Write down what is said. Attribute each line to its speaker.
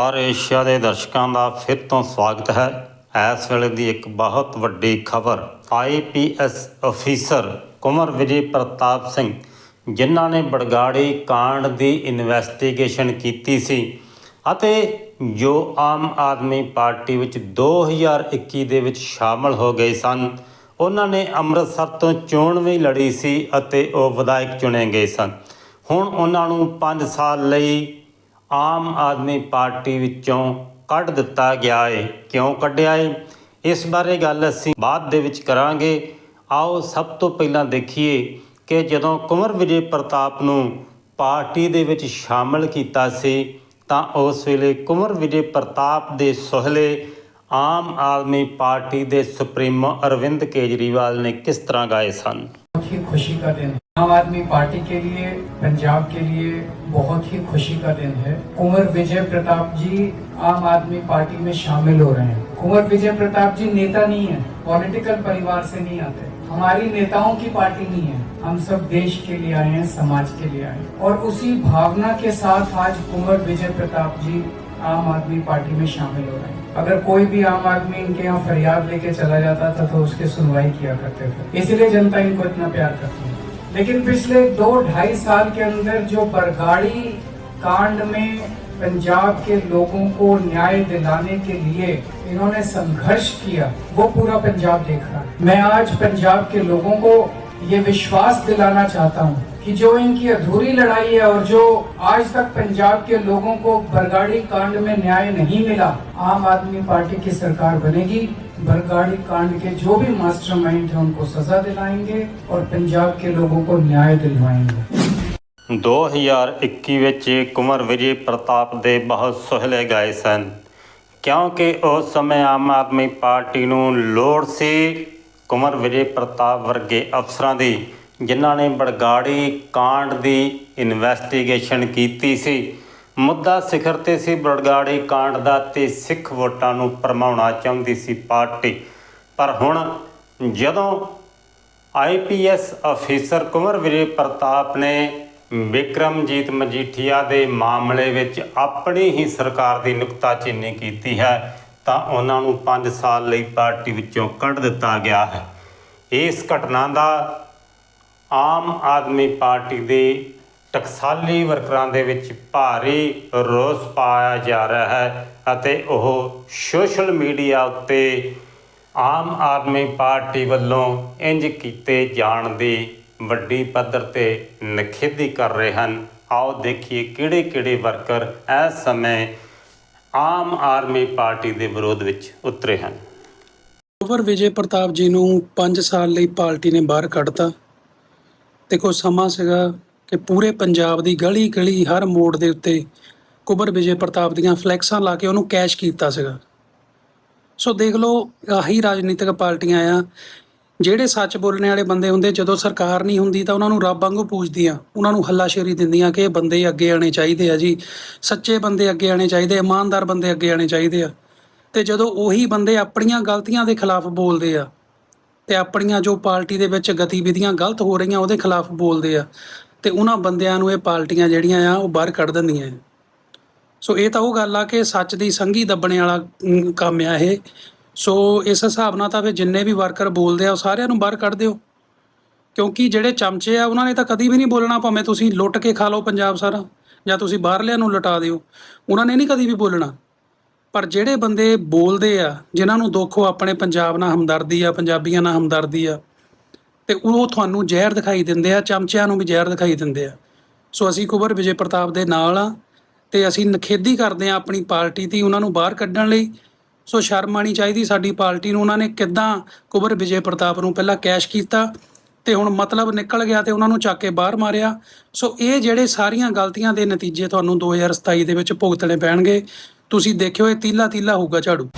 Speaker 1: Star Asia ਦੇ ਦਰਸ਼ਕਾਂ ਦਾ ਫਿਰ ਤੋਂ ਸਵਾਗਤ ਹੈ। ਇਸ ਵੇਲੇ ਦੀ ਇੱਕ ਬਹੁਤ ਵੱਡੀ ਖਬਰ ਆਈਪੀਐਸ ਅਫੀਸਰ ਕੁਮਰ ਵਿਜੇ ਪ੍ਰਤਾਪ ਸਿੰਘ, ਜਿਨ੍ਹਾਂ ਨੇ ਬੜਗਾੜੀ ਕਾਂਡ ਦੀ ਇਨਵੈਸਟੀਗੇਸ਼ਨ ਕੀਤੀ ਸੀ ਅਤੇ ਜੋ ਆਮ ਆਦਮੀ ਪਾਰਟੀ ਵਿੱਚ 2021 ਦੇ ਵਿੱਚ ਸ਼ਾਮਲ ਹੋ ਗਏ ਸਨ, ਉਹਨਾਂ ਨੇ ਅੰਮ੍ਰਿਤਸਰ ਤੋਂ ਚੋਣ ਵੀ ਲੜੀ ਸੀ ਅਤੇ ਉਹ ਵਿਧਾਇਕ ਚੁਣੇ ਗਏ ਸਨ। ਹੁਣ ਉਹਨਾਂ ਨੂੰ 5 ਸਾਲ ਲਈ ਆਮ ਆਦਮੀ ਪਾਰਟੀ ਵਿੱਚੋਂ ਕੱਢ ਦਿੱਤਾ ਗਿਆ ਹੈ ਕਿਉਂ ਕੱਢਿਆ ਏ? ਇਸ ਬਾਰੇ ਗੱਲ ਅਸੀਂ ਬਾਅਦ ਦੇ ਵਿੱਚ ਕਰਾਂਗੇ। ਆਓ ਸਭ ਤੋਂ ਪਹਿਲਾਂ ਦੇਖੀਏ ਕਿ ਜਦੋਂ ਕੁੰਵਰ ਵਿਜੇ ਪ੍ਰਤਾਪ ਨੂੰ ਪਾਰਟੀ ਦੇ ਵਿੱਚ ਸ਼ਾਮਲ ਕੀਤਾ ਸੀ, ਤਾਂ ਉਸ ਵੇਲੇ ਕੁੰਵਰ ਵਿਜੇ ਪ੍ਰਤਾਪ ਦੇ ਸੁਹਲੇ ਆਮ ਆਦਮੀ ਪਾਰਟੀ ਦੇ ਸੁਪਰੀਮੋ ਅਰਵਿੰਦ ਕੇਜਰੀਵਾਲ ਨੇ ਕਿਸ ਤਰ੍ਹਾਂ ਗਾਏ ਸਨ?
Speaker 2: ਖੁਸ਼ੀ ਖੁਸ਼ੀ ਦਾ ਦਿਨ आम आदमी पार्टी के लिए, पंजाब के लिए बहुत ही खुशी का दिन है। कुंवर विजय प्रताप जी आम आदमी पार्टी में शामिल हो रहे हैं। कुंवर विजय प्रताप जी नेता नहीं है, पॉलिटिकल परिवार से नहीं आते। हमारी नेताओं की पार्टी नहीं है, हम सब देश के लिए आए हैं, समाज के लिए आए हैं। और उसी भावना के साथ आज कुंवर विजय प्रताप जी आम आदमी पार्टी में शामिल हो रहे हैं। अगर कोई भी आम आदमी इनके यहाँ फरियाद लेके चला जाता था तो उसकी सुनवाई किया करते थे। इसलिए जनता इनको इतना प्यार करती है। लेकिन पिछले दो ढाई साल के अंदर जो बरगाड़ी कांड में पंजाब के लोगों को न्याय दिलाने के लिए इन्होंने संघर्ष किया, वो पूरा पंजाब देख रहा मैं आज पंजाब के लोगों को ये विश्वास दिलाना चाहता हूँ कि जो इनकी अधूरी लड़ाई है और जो आज तक पंजाब के लोगों को बरगाड़ी कांड में न्याय नहीं मिला आम आदमी पार्टी की सरकार बनेगी बरगाड़ी कांड के जो भी मास्टरमाइंड है उनको सजा दिलाएंगे और पंजाब के लोगों को न्याय दिलवाएंगे
Speaker 1: 2021 ਵਿੱਚ ਕੁਮਰ ਵਿਜੇ ਪ੍ਰਤਾਪ ਦੇ ਬਹੁਤ ਸੁਹਲੇ ਗਏ ਸਨ ਕਿਉਂਕਿ ਉਸ ਸਮੇਂ ਆਮ ਆਦਮੀ ਪਾਰਟੀ ਨੂੰ ਲੋੜ ਸੀ ਕੁਮਰ ਵਿਜੇ ਪ੍ਰਤਾਪ ਵਰਗੇ ਅਫਸਰਾਂ ਦੀ ਜਿਨ੍ਹਾਂ ਨੇ ਬੜਗਾੜੀ ਕਾਂਡ ਦੀ ਇਨਵੈਸਟੀਗੇਸ਼ਨ ਕੀਤੀ ਸੀ। ਮੁੱਦਾ ਸਿਖਰ ਤੇ ਸੀ, ਬੜਗਾੜੀ ਕਾਂਡ ਦਾ ਤੇ ਸਿੱਖ ਵੋਟਾਂ ਨੂੰ ਪਰਮਾਉਣਾ ਚਾਹੁੰਦੀ ਸੀ ਪਾਰਟੀ। ਪਰ ਹੁਣ ਜਦੋਂ ਆਈਪੀਐਸ ਅਫੀਸਰ ਕੁਮਰ ਵਿਜੇ ਪ੍ਰਤਾਪ ਨੇ ਵਿਕਰਮਜੀਤ ਮਜੀਠੀਆ ਦੇ ਮਾਮਲੇ ਵਿੱਚ ਆਪਣੀ ਹੀ ਸਰਕਾਰ ਦੀ ਨੁਕਤਾਚੀਨੀ ਕੀਤੀ ਹੈ, ਤਾਂ ਉਹਨਾਂ ਨੂੰ 5 ਸਾਲ ਲਈ ਪਾਰਟੀ ਵਿੱਚੋਂ ਕੱਢ ਦਿੱਤਾ ਗਿਆ ਹੈ। ਇਸ ਘਟਨਾ ਦਾ ਆਮ ਆਦਮੀ ਪਾਰਟੀ ਦੇ ਟਕਸਾਲੀ ਵਰਕਰਾਂ ਦੇ ਵਿੱਚ ਭਾਰੀ ਰੋਸ ਪਾਇਆ ਜਾ ਰਿਹਾ ਹੈ ਅਤੇ ਉਹ ਸੋਸ਼ਲ ਮੀਡੀਆ ਉੱਤੇ ਆਮ ਆਦਮੀ ਪਾਰਟੀ ਵੱਲੋਂ ਇੰਜ ਕੀਤੇ ਜਾਣ ਦੀ ਵੱਡੀ ਪੱਧਰ ਤੇ ਨਖੇਦੀ ਕਰ ਰਹੇ ਹਨ। ਆਓ ਦੇਖੀਏ ਕਿਹੜੇ ਕਿਹੜੇ ਵਰਕਰ ਇਸ ਸਮੇਂ ਆਮ ਆਦਮੀ ਪਾਰਟੀ ਦੇ ਵਿਰੋਧ ਵਿੱਚ ਉਤਰੇ ਹਨ।
Speaker 3: ਕੁੰਵਰ ਵਿਜੇ ਪ੍ਰਤਾਪ ਜੀ ਨੂੰ 5 ਸਾਲ ਲਈ ਪਾਰਟੀ ਨੇ ਬਾਹਰ ਕੱਢਤਾ। ਤੇ ਕੋਈ ਸਮਾਂ ਸੀਗਾ ਕਿ ਪੂਰੇ ਪੰਜਾਬ ਦੀ ਗਲੀ ਗਲੀ ਹਰ ਮੋੜ ਦੇ ਉੱਤੇ ਕੁਬਰ ਵਿਜੇ ਪ੍ਰਤਾਪ ਦੀਆਂ ਫਲੈਕਸਾਂ ਲਾ ਕੇ ਉਹਨੂੰ ਕੈਸ਼ ਕੀਤਾ ਸੀਗਾ। ਸੋ ਦੇਖ ਲਓ, ਆਹੀ ਰਾਜਨੀਤਿਕ ਪਾਰਟੀਆਂ ਆ, ਜਿਹੜੇ ਸੱਚ ਬੋਲਣ ਵਾਲੇ ਬੰਦੇ ਹੁੰਦੇ, ਜਦੋਂ ਸਰਕਾਰ ਨਹੀਂ ਹੁੰਦੀ ਤਾਂ ਉਹਨਾਂ ਨੂੰ ਰੱਬ ਵਾਂਗੂ ਪੂਜਦੀਆਂ, ਉਹਨਾਂ ਨੂੰ ਹੱਲਾਸ਼ੇਰੀ ਦਿੰਦੀਆਂ ਕਿ ਇਹ ਬੰਦੇ ਅੱਗੇ ਆਣੇ ਚਾਹੀਦੇ ਆ ਜੀ, ਸੱਚੇ ਬੰਦੇ ਅੱਗੇ ਆਣੇ ਚਾਹੀਦੇ, ਇਮਾਨਦਾਰ ਬੰਦੇ ਅੱਗੇ ਆਣੇ ਚਾਹੀਦੇ ਆ। ਤੇ ਜਦੋਂ ਉਹੀ ਬੰਦੇ ਆਪਣੀਆਂ ਗਲਤੀਆਂ ਦੇ ਖਿਲਾਫ ਬੋਲਦੇ ਆ ਤੇ ਆਪਣੀਆਂ ਜੋ ਪਾਰਟੀ ਦੇ ਵਿੱਚ ਗਤੀਵਿਧੀਆਂ ਗਲਤ ਹੋ ਰਹੀਆਂ ਉਹਦੇ ਖਿਲਾਫ ਬੋਲਦੇ ਆ। ਤੇ ਉਹਨਾਂ ਬੰਦਿਆਂ ਨੂੰ ਇਹ ਪਾਰਟੀਆਂ ਜਿਹੜੀਆਂ ਆ, ਉਹ ਬਾਹਰ ਕੱਢ ਦਿੰਦੀਆਂ ਸੋ ਇਹ ਤਾਂ ਉਹ ਗੱਲ ਆ ਕਿ ਸੱਚ ਦੀ ਸੰਗੀ ਦੱਬਣੇ ਵਾਲਾ ਕੰਮ ਆ ਇਹ। ਸੋ ਇਸ ਹਿਸਾਬ ਨਾਲ ਤਾਂ ਫਿਰ ਜਿੰਨੇ ਵੀ ਵਰਕਰ ਬੋਲਦੇ ਆ, ਉਹ ਸਾਰਿਆਂ ਨੂੰ ਬਾਹਰ ਕੱਢ ਦਿਓ। ਕਿਉਂਕਿ ਜਿਹੜੇ ਚਮਚੇ ਆ, ਉਹਨਾਂ ਨੇ ਤਾਂ ਕਦੀ ਵੀ ਨਹੀਂ ਬੋਲਣਾ, ਭਾਵੇਂ ਤੁਸੀਂ ਲੁੱਟ ਕੇ ਖਾ ਲਓ ਪੰਜਾਬ ਸਾਰਾ, ਜਾਂ ਤੁਸੀਂ ਬਾਹਰਲਿਆਂ ਨੂੰ ਲੁਟਾ ਦਿਓ। ਉਹਨਾਂ ਨੇ ਨਹੀਂ ਕਦੀ ਵੀ ਬੋਲਣਾ। ਪਰ ਜਿਹੜੇ ਬੰਦੇ ਬੋਲਦੇ ਆ, ਜਿਨ੍ਹਾਂ ਨੂੰ ਦੁੱਖ ਉਹ ਆਪਣੇ ਪੰਜਾਬ ਨਾਲ ਹਮਦਰਦੀ ਆ, ਪੰਜਾਬੀਆਂ ਨਾਲ ਹਮਦਰਦੀ ਆ, ਤੇ ਉਹ ਤੁਹਾਨੂੰ ਜ਼ਹਿਰ ਦਿਖਾਈ ਦਿੰਦੇ ਆ, ਚਮਚਿਆਂ ਨੂੰ ਵੀ ਜ਼ਹਿਰ ਦਿਖਾਈ ਦਿੰਦੇ ਆ। ਸੋ ਅਸੀਂ ਕੁਬਰ ਵਿਜੇ ਪ੍ਰਤਾਪ ਦੇ ਨਾਲ ਆ, ਤੇ ਅਸੀਂ ਨਖੇਦੀ ਕਰਦੇ ਆ ਆਪਣੀ ਪਾਰਟੀ ਦੀ ਉਹਨਾਂ ਨੂੰ ਬਾਹਰ ਕੱਢਣ ਲਈ। ਸੋ ਸ਼ਰਮ ਆਣੀ ਚਾਹੀਦੀ ਸਾਡੀ ਪਾਰਟੀ ਨੂੰ, ਉਹਨਾਂ ਨੇ ਕਿੱਦਾਂ ਕੁਬਰ ਵਿਜੇ ਪ੍ਰਤਾਪ ਨੂੰ ਪਹਿਲਾਂ ਕੈਸ਼ ਕੀਤਾ, ਤੇ ਹੁਣ ਮਤਲਬ ਨਿਕਲ ਗਿਆ ਤੇ ਉਹਨਾਂ ਨੂੰ ਚੱਕ ਕੇ ਬਾਹਰ ਮਾਰਿਆ। ਸੋ ਇਹ ਜਿਹੜੇ ਸਾਰੀਆਂ ਗਲਤੀਆਂ ਦੇ ਨਤੀਜੇ ਤੁਹਾਨੂੰ 2027 ਦੇ ਵਿੱਚ ਭੁਗਤਣੇ ਪੈਣਗੇ। ਤੁਸੀਂ ਦੇਖਿਓ ਇਹ ਤੀਲਾ ਤੀਲਾ ਹੋਊਗਾ ਝਾੜੂ।